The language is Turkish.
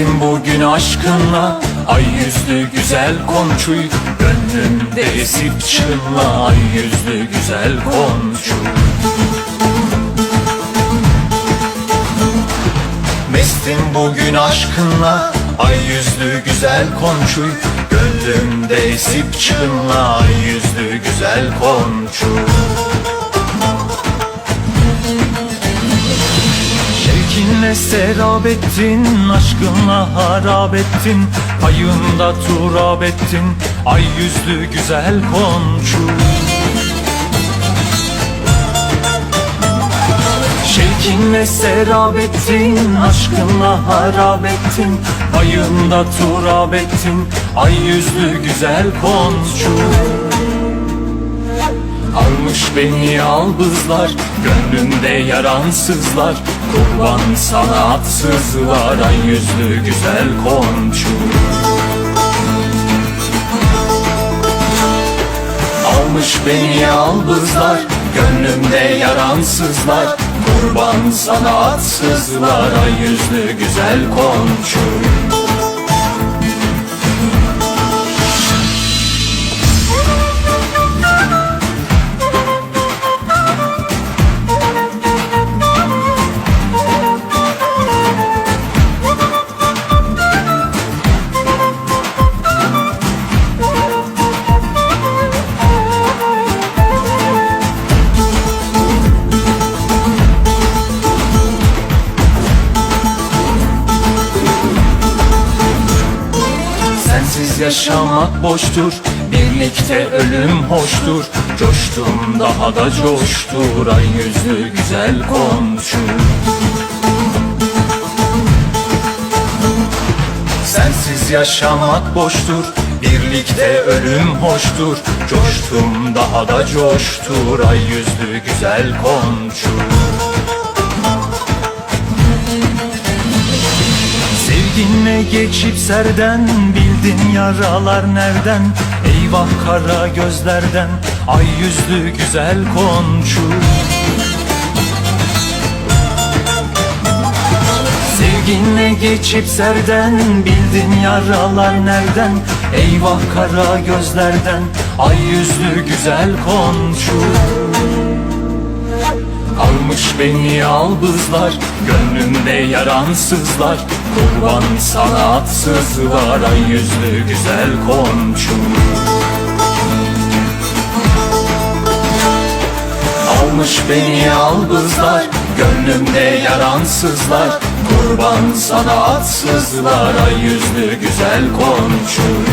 Mestim bugün aşkınla. Ay yüzlü güzel konçuy Gönlümde esip çınla Ay yüzlü güzel konçuy Mestim bugün aşkınla. Ay yüzlü güzel konçuy Gönlümde esip çınla Ay yüzlü güzel konçuy Şevkinle serap ettin, aşkınla harap ettin Payında turab ettin, ay yüzlü güzel konçu Şevkinle serap ettin, aşkınla harap ettin Payında turab ettin, ay yüzlü güzel konçu beni yalbızlar Gönlümde yaransızlar. Kurban sanatsızlar Ay yüzlü güzel konçu Almış beni yalbızlar Gönlümde yaransızlar. Kurban sanatsızlar Ay yüzlü güzel konçu Sensiz yaşamak boştur. Birlikte ölüm hoştur. Coştum daha da coştur. Ay yüzlü güzel komşu. Sensiz yaşamak boştur. Birlikte ölüm hoştur. Coştum daha da coştur. Ay yüzlü güzel komşu Sevginle geçip serden Bildin yaralar nereden? Eyvah kara gözlerden Ay yüzlü güzel konçu. Sevginle geçip serden Bildin yaralar nereden? Eyvah kara gözlerden Ay yüzlü güzel konçu Almış beni yalbızlar Gönlümde yaransızlar. Kurban sanatsızlar Ay yüzlü güzel komşu Almış beni yalbızlar Gönlümde yaransızlar. Kurban sanatsızlar Ay yüzlü güzel komşu